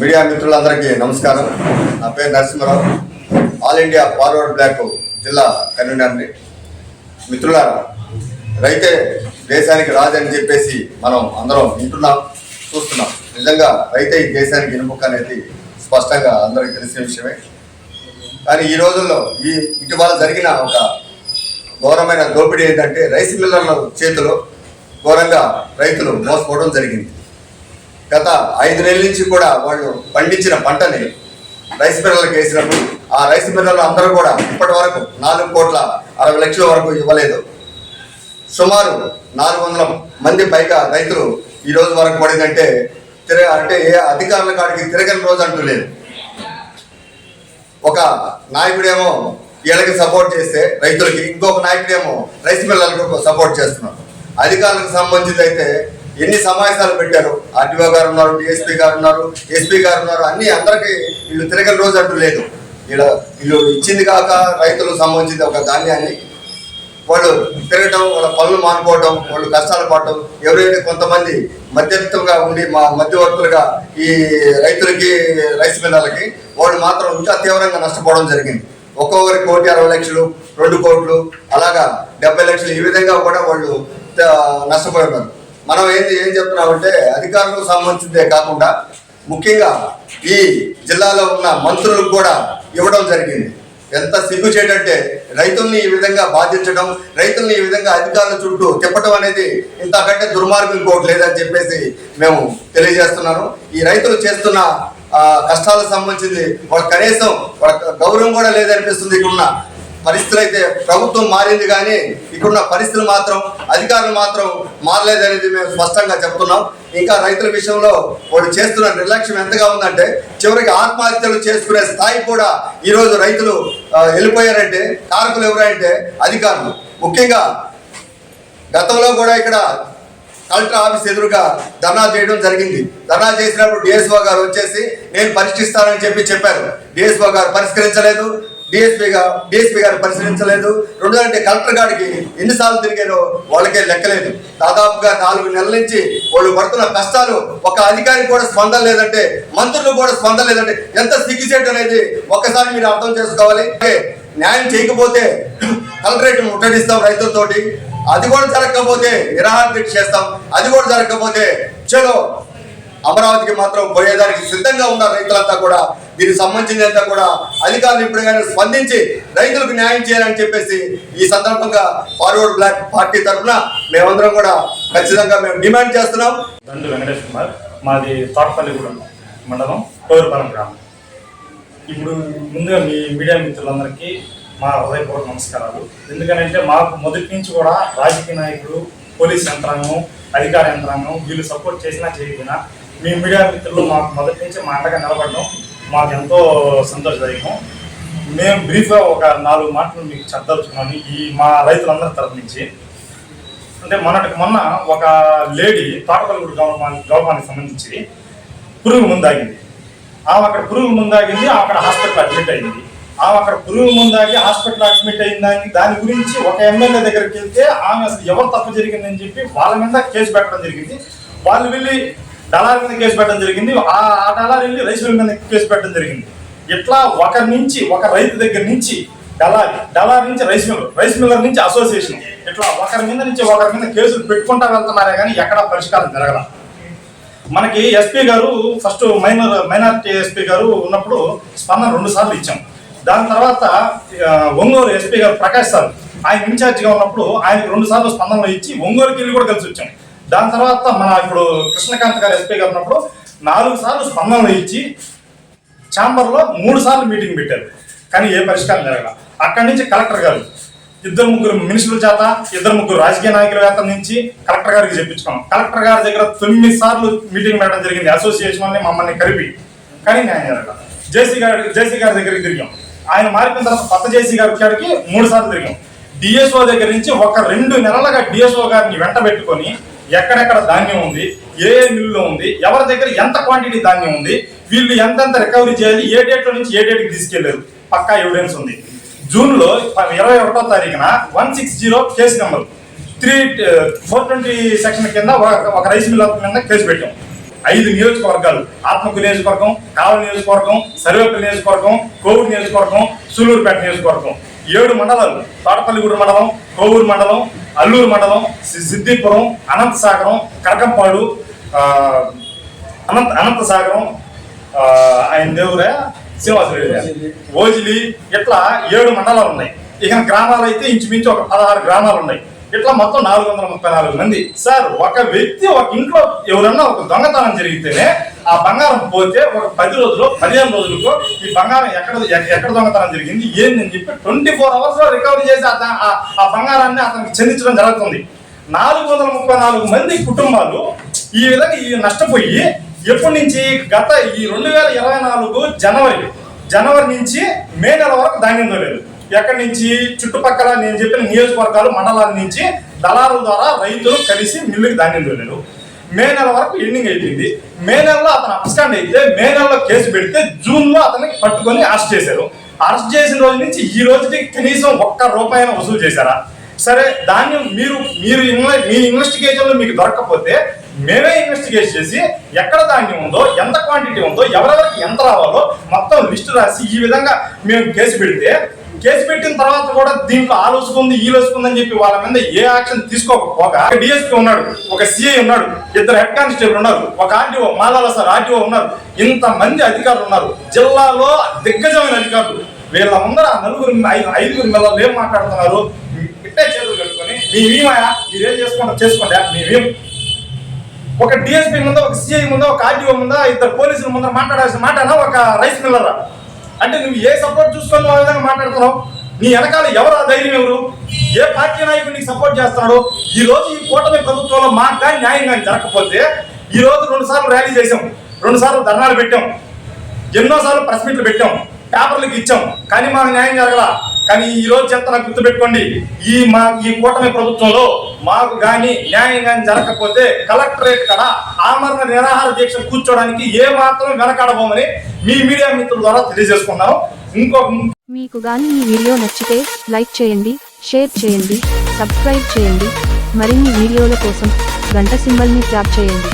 Media మిత్రులందరికీ నమస్కారం. నా పేరు Narasimharao. All India forward bloc జిల్లా కన్వీనర్ని మిత్రులారా రైతే దేశానికి రాజని చెప్పేసి మనం అందరం వింటున్నాం చూస్తున్నాం. నిజంగా రైతే ఈ దేశానికి ఇనుముక అనేది స్పష్టంగా అందరికీ తెలిసిన విషయమే. కానీ ఈ రోజుల్లో ఈ ఇటీవల జరిగిన ఒక ఘోరమైన దోపిడీ ఏంటంటే రైస్ మిల్లర్ల చేతిలో ఘోరంగా రైతులు మోసపోవడం జరిగింది. గత ఐదు నెలల నుంచి కూడా వాళ్ళు పండించిన పంటని రైస్ మిల్లర్లకు వేసినప్పుడు ఆ రైస్ మిల్లర్లు అందరూ కూడా ఇప్పటి వరకు నాలుగు కోట్ల అరవై లక్షల వరకు ఇవ్వలేదు. సుమారు నాలుగు వందల మంది పైగా రైతులు ఈ రోజు వరకు పడిందంటే తిరగ అంటే ఏ అధికారుల కాడికి తిరగని రోజు అంటూ లేదు. ఒక నాయకుడేమో వీళ్ళకి సపోర్ట్ చేస్తే రైతులకి ఇంకొక నాయకుడేమో రైస్ మిల్లర్లకు సపోర్ట్ చేస్తున్నారు. అధికారులకు సంబంధించి అయితే ఎన్ని సమావేశాలు పెట్టారు? ఆర్టీఓ గారు ఉన్నారు డిఎస్పీ గారు ఉన్నారు ఎస్పీ గారు ఉన్నారు అన్ని అందరికీ వీళ్ళు తిరగని రోజు అంటూ లేదు. వీళ్ళ వీళ్ళు ఇచ్చింది కాక రైతులకు సంబంధించిన ఒక ధాన్యాన్ని వాళ్ళు తిరగటం వాళ్ళ పనులు మానుకోవటం వాళ్ళు కష్టాలు పడటం ఎవరైతే కొంతమంది మధ్యవర్తులుగా ఉండి మా మధ్యవర్తులుగా ఈ రైతులకి రైస్ మిల్లర్లకి వాళ్ళు మాత్రం ఇంకా తీవ్రంగా నష్టపోవడం జరిగింది. ఒక్కొక్కరి కోటి అరవై లక్షలు రెండు కోట్లు అలాగా డెబ్బై లక్షలు ఈ విధంగా కూడా వాళ్ళు నష్టపోయి ఉన్నారు. మనం ఏంది ఏం చెప్తున్నామంటే అధికారులకు సంబంధించిందే కాకుండా ముఖ్యంగా ఈ జిల్లాలో ఉన్న మంత్రులకు కూడా ఇవ్వడం జరిగింది. ఎంత సిగ్గుచేటంటే రైతుల్ని ఈ విధంగా బాధించడం రైతుల్ని ఈ విధంగా అధికారుల చుట్టూ తిప్పటం అనేది ఇంతకంటే దుర్మార్గం ఇంకోటి లేదని చెప్పేసి మేము తెలియజేస్తున్నాను. ఈ రైతులు చేస్తున్న కష్టాలకు సంబంధించింది వాళ్ళ కనీసం వాళ్ళ గౌరవం కూడా లేదనిపిస్తుంది ఇక్కడున్న పరిస్థితులు అయితే ప్రభుత్వం మారింది కానీ ఇక్కడున్న పరిస్థితులు మాత్రం అధికారులు మాత్రం మారలేదనేది మేము స్పష్టంగా చెప్తున్నాం. ఇంకా రైతుల విషయంలో వాళ్ళు చేస్తున్న నిర్లక్ష్యం ఎంతగా ఉందంటే చివరికి ఆత్మహత్యలు చేసుకునే స్థాయి కూడా ఈరోజు రైతులు వెళ్ళిపోయారంటే కారకులు ఎవరంటే అధికారులు. ముఖ్యంగా గతంలో కూడా ఇక్కడ కలెక్టర్ ఆఫీస్ ఎదురుగా ధర్నా చేయడం జరిగింది. ధర్నా చేసినప్పుడు డిఎస్ఓ గారు వచ్చేసి నేను పరిష్కరిస్తానని చెప్పి చెప్పారు. డిఎస్ఓ గారు పరిష్కరించలేదు. డిఎస్పీ గారు డిఎస్పీ గారు పరిశీలించలేదు. రెండు అంటే కలెక్టర్ గారికి ఎన్నిసార్లు తిరిగారో వాళ్ళకే లెక్కలేదు. దాదాపుగా నాలుగు నెలల నుంచి వాళ్ళు పడుతున్న కష్టాలు ఒక అధికారి కూడా స్పందన లేదంటే మంత్రులు కూడా స్పందన లేదంటే ఎంత సిగ్గుచేటు అనేది ఒక్కసారి మీరు అర్థం చేసుకోవాలి. న్యాయం చేయకపోతే కలెక్టరేట్ ముట్టడిస్తాం రైతులతోటి. అది కూడా జరగకపోతే నిరాహార దీక్ష చేస్తాం. అది కూడా జరగకపోతే చలో అమరావతికి మాత్రం పోయేదానికి సిద్ధంగా ఉన్న రైతులంతా కూడా దీనికి సంబంధించినంత కూడా అధికారులు ఇప్పటికైనా స్పందించి రైతులకు న్యాయం చేయాలని చెప్పేసి ఈ సందర్భంగా ఫార్వర్డ్ బ్లాక్ పార్టీ తరఫున మేమందరం కూడా ఖచ్చితంగా మేము డిమాండ్ చేస్తున్నాం. దండు వెంకటేష్ కుమార్ మాది తోటపల్లిగూడెం మండలం కోరుపాలెం గ్రామం. ఇప్పుడు ముందుగా మీ మీడియా మిత్రులందరికీ మా హృదయపూర్వక నమస్కారాలు. ఎందుకంటే మాకు మొదటి నుంచి కూడా రాజకీయ నాయకులు పోలీస్ యంత్రాంగం అధికార యంత్రాంగం వీళ్ళు సపోర్ట్ చేసినా చేయకపోయినా మీ మీడియా మిత్రులు మాకు మొదటి నుంచి మా అండగా నిలబడడం మాకెంతో సంతోషదాయకం. మేము బ్రీఫ్గా ఒక నాలుగు మాటలు మీకు చెప్పదలుచుకున్నాను. ఈ మా రైతులందరి తరఫు నుంచి. అంటే మొన్నటికి మొన్న ఒక లేడీ తోటపల్లిగూడు గ్రామానికి గ్రామానికి సంబంధించి పురుగు ముందాగింది ఆమె అక్కడ పురుగు ముందాగింది అక్కడ హాస్పిటల్ అడ్మిట్ అయింది. ఆమె అక్కడ పురుగు ముందాగి హాస్పిటల్ అడ్మిట్ అయిందని దాని దాని గురించి ఒక ఎమ్మెల్యే దగ్గరికి వెళ్తే ఆమె అసలు ఎవరు తప్పు జరిగిందని చెప్పి వాళ్ళ మీద కేసు పెట్టడం జరిగింది. వాళ్ళు వెళ్ళి డలార్ మీద కేసు పెట్టడం జరిగింది. ఆ ఆ డలార్ వెళ్ళి రైస్ మిల్ మీద కేసు పెట్టడం జరిగింది. ఇట్లా ఒకరి నుంచి ఒక రైతు దగ్గర నుంచి డలార్ డలార్ నుంచి రైస్ మిల్ రైస్ మిల్లర్ నుంచి అసోసియేషన్ ఇట్లా ఒకరి మీద నుంచి ఒకరి మీద కేసులు పెట్టుకుంటా వెళ్తున్నారే కానీ ఎక్కడ పరిష్కారం జరగల. మనకి ఎస్పీ గారు ఫస్ట్ మైనర్ మైనార్టీ ఎస్పీ గారు ఉన్నప్పుడు స్పందన రెండు సార్లు ఇచ్చాం. దాని తర్వాత ఆ, ఒంగోలు ఎస్పీ గారు ప్రకాష్ సార్ ఆయన ఇన్ఛార్జిగా ఉన్నప్పుడు ఆయనకు రెండు సార్లు స్పందనలు ఇచ్చి ఒంగోలుకి వెళ్ళి కూడా కలిసి వచ్చాం. దాని తర్వాత మన ఇప్పుడు కృష్ణకాంత్ గారు ఎస్పీ గారు ఉన్నప్పుడు నాలుగు సార్లు స్పందనలు ఇచ్చి ఛాంబర్లో మూడు సార్లు మీటింగ్ పెట్టారు. కానీ ఏ పరిష్కారం జరగల. అక్కడి నుంచి కలెక్టర్ గారు ఇద్దరు ముగ్గురు మినిస్టర్ల చేత ఇద్దరు ముగ్గురు రాజకీయ నాయకుల వేత నుంచి కలెక్టర్ గారికి చెప్పించుకున్నాం. కలెక్టర్ గారి దగ్గర తొమ్మిది సార్లు మీటింగ్ పెట్టడం జరిగింది. అసోసియేషన్ వాళ్ళని మమ్మల్ని కలిపి. కానీ న్యాయం జరగల. జేసీ గారి జేసీ గారి దగ్గరికి తిరిగాం. ఆయన మారిన తర్వాత కొత్త జేసీ గారి కాడికి మూడు సార్లు తిరిగాం. డిఎస్ఓ దగ్గర నుంచి ఒక రెండు నెలలుగా డిఎస్ఓ గారిని వెంట పెట్టుకొని ఎక్కడెక్కడ ధాన్యం ఉంది ఏ ఏ మిల్లులో ఉంది ఎవరి దగ్గర ఎంత క్వాంటిటీ ధాన్యం ఉంది వీళ్ళు ఎంతెంత రికవరీ చేయాలి ఏ డేట్లో నుంచి ఏ డేట్కి తీసుకెళ్ళారు పక్కా ఎవిడెన్స్ ఉంది. జూన్లో ఇరవై ఒకటో తారీఖున one six zero case number. Three four twenty section కింద ఒక- ఒక రైస్ మిల్ మీద కేసు పెట్టాం. ఐదు నియోజకవర్గాలు ఆత్మకు నియోజకవర్గం కావలి నియోజకవర్గం సర్వేపల్లి నియోజకవర్గం కోవూరు నియోజకవర్గం సూలూరుపేట నియోజకవర్గం. ఏడు మండలాలు తోటపల్లిగూడు మండలం కోవూరు మండలం అల్లూరు మండలం సి- సిద్దిపురం అనంతసాగరం కరకంపాడు అనంత అనంత సాగరం ఆయన దేవుడే శ్రీనివాసరెడ్డి ఓజిలి ఇట్లా ఏడు మండలాలు ఉన్నాయి. ఇక గ్రామాలు అయితే ఇంచుమించు ఒక పదహారు గ్రామాలు ఉన్నాయి. ఇట్లా మొత్తం నాలుగు వందల ముప్పై నాలుగు మంది. సార్ ఒక వ్యక్తి ఒక ఇంట్లో ఎవరన్నా ఒక దొంగతనం జరిగితేనే ఆ బంగారం పోతే ఒక పది రోజులు పదిహేను రోజులకు ఈ బంగారం ఎక్కడ ఎక్కడ దొంగతనం జరిగింది ఏందని చెప్పి ట్వంటీ ఫోర్ అవర్స్లో రికవరీ చేసి అతను ఆ- బంగారాన్ని అతనికి చెందించడం జరుగుతుంది. నాలుగు వందల ముప్పై నాలుగు మంది కుటుంబాలు ఈ విధంగా ఈ నష్టపోయి ఎప్పటి నుంచి గత ఈ రెండు వేల ఇరవై నాలుగు జనవరి జనవరి నుంచి మే నెల వరకు ధాన్యం లేదు ఎక్కడి నుంచి? చుట్టుపక్కల నేను చెప్పిన నియోజకవర్గాలు మండలాల నుంచి దళారుల ద్వారా రైతులు కలిసి మిల్లుకి ధాన్యం తోలేరు. మే నెల వరకు ఎండింగ్ అయిపోయింది. మే నెలలో అతను అప్స్టాండ్ అయితే మే నెలలో కేసు పెడితే జూన్లో అతన్ని అతనికి పట్టుకొని అరెస్ట్ చేశారు. అరెస్ట్ చేసిన రోజు నుంచి ఈ రోజుకి కనీసం ఒక్క రూపాయి వసూలు చేశారా? సరే ధాన్యం మీరు మీరు మీ ఇన్వెస్టిగేషన్లో మీకు దొరకకపోతే మేమే ఇన్వెస్టిగేట్ చేసి ఎక్కడ ధాన్యం ఉందో ఎంత క్వాంటిటీ ఉందో ఎవరెవరికి ఎంత రావాలో మొత్తం లిస్టు రాసి ఈ విధంగా మేము కేసు పెడితే కేసు పెట్టిన తర్వాత కూడా దీంట్లో ఆలోచుకుంది ఈలోచుకుందని అని చెప్పి వాళ్ళ మీద ఏ యాక్షన్ తీసుకోకపోగా డిఎస్పీ ఉన్నాడు ఒక సిఐ ఉన్నాడు ఇద్దరు హెడ్ కానిస్టేబుల్ ఉన్నారు ఒక ఆర్టీఓ మాలాల సార్ ఆర్టీఓ ఉన్నారు ఇంత మంది అధికారులు ఉన్నారు జిల్లాలో దిగ్గజమైన అధికారులు. వీళ్ళ ముందర ఆ నలుగురు ఐదు ఐదుగురు మీద ఏం మాట్లాడుతున్నారు? ఇట్టే చేతులు కట్టుకొని మేమేమయా మీరేం చేసుకుంటారు చేసుకోండి మేమేం ఒక డిఎస్పీ ముందా ఒక సిఐ ముందా ఒక ఆర్టీఓ ముందా ఇద్దరు పోలీసుల ముందర మాట్లాడాల్సిన మాటనా ఒక రైస్ మిల్లరా? అంటే నువ్వు ఏ సపోర్ట్ చూసుకొని ఆ విధంగా మాట్లాడుతున్నావు? నీ వెనకాల ఎవరు ఆ ధైర్యం ఎవరు? ఏ పార్టీ నాయకుడు నీకు సపోర్ట్ చేస్తున్నాడు? ఈ రోజు ఈ కూటమి ప్రభుత్వంలో మాకు కానీ న్యాయం కానీ జరగకపోతే ఈ రోజు రెండు సార్లు ర్యాలీ చేసాం రెండు సార్లు ధర్నాలు పెట్టాం. ఎన్నోసార్లు ప్రెస్ మీట్లు పెట్టాం. పేపర్లకు ఇచ్చాం. కానీ మాకు న్యాయం జరగల. కానీ ఈ రోజు చెప్తున్నా గుర్తుపెట్టుకోండి. ఈ మా ఈ కూటమి ప్రభుత్వంలో మాకు కానీ న్యాయం కానీ జరగకపోతే కలెక్టరేట్ కడ ఆమరణ నిరాహార దీక్ష కూర్చోడానికి ఏ మాత్రం వెనకాడబోమని మీ మీడియా మిత్రుల ద్వారా తెలియజేసుకున్నాను ఇంకో మీకు కానీ ఈ వీడియో నచ్చితే లైక్ చేయండి షేర్ చేయండి సబ్స్క్రైబ్ చేయండి. మరిన్ని వీడియోల కోసం గంట సింబల్ని ట్యాప్ చేయండి.